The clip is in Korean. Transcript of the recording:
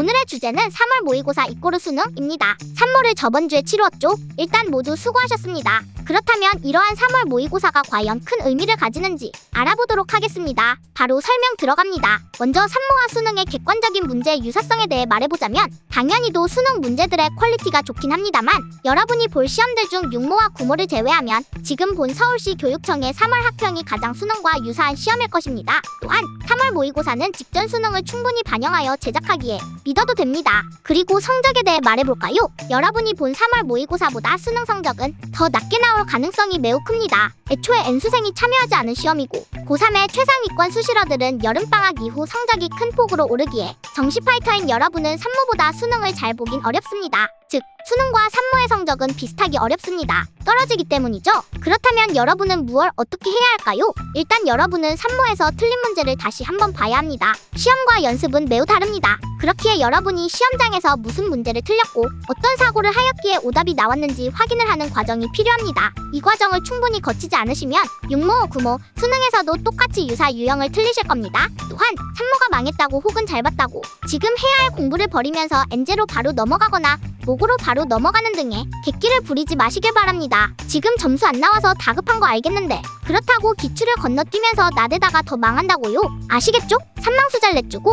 오늘의 주제는 3월 모의고사 이꼬르 수능입니다. 산모를 저번 주에 치루었죠? 일단 모두 수고하셨습니다. 그렇다면 이러한 3월 모의고사가 과연 큰 의미를 가지는지 알아보도록 하겠습니다. 바로 설명 들어갑니다. 먼저 산모와 수능의 객관적인 문제의 유사성에 대해 말해보자면 당연히도 수능 문제들의 퀄리티가 좋긴 합니다만 여러분이 볼 시험들 중 육모와 구모를 제외하면 지금 본 서울시 교육청의 3월 학평이 가장 수능과 유사한 시험일 것입니다. 또한 3월 모의고사는 직전 수능을 충분히 반영하여 제작하기에 믿어도 됩니다. 그리고 성적에 대해 말해볼까요? 여러분이 본 3월 모의고사보다 수능 성적은 더 낮게 나올 가능성이 매우 큽니다. 애초에 N수생이 참여하지 않은 시험이고 고3의 최상위권 수시러들은 여름방학 이후 성적이 큰 폭으로 오르기에 정시 파이터인 여러분은 산모보다 수능을 잘 보긴 어렵습니다. 즉, 수능과 산모의 성적은 비슷하기 어렵습니다. 떨어지기 때문이죠. 그렇다면 여러분은 무얼 어떻게 해야 할까요? 일단 여러분은 산모에서 틀린 문제를 다시 한번 봐야 합니다. 시험과 연습은 매우 다릅니다. 그렇기에 여러분이 시험장에서 무슨 문제를 틀렸고 어떤 사고를 하였기에 오답이 나왔는지 확인을 하는 과정이 필요합니다. 이 과정을 충분히 거치지 않으시면 육모, 구모, 수능에서도 똑같이 유사 유형을 틀리실 겁니다. 또한 산모가 망했다고 혹은 잘 봤다고 지금 해야 할 공부를 버리면서 엔제로 바로 넘어가거나 목으로 바로 넘어가는 등의 객기를 부리지 마시길 바랍니다. 지금 점수 안 나와서 다급한 거 알겠는데 그렇다고 기출을 건너뛰면서 나대다가 더 망한다고요? 아시겠죠? 산망수잘 내주고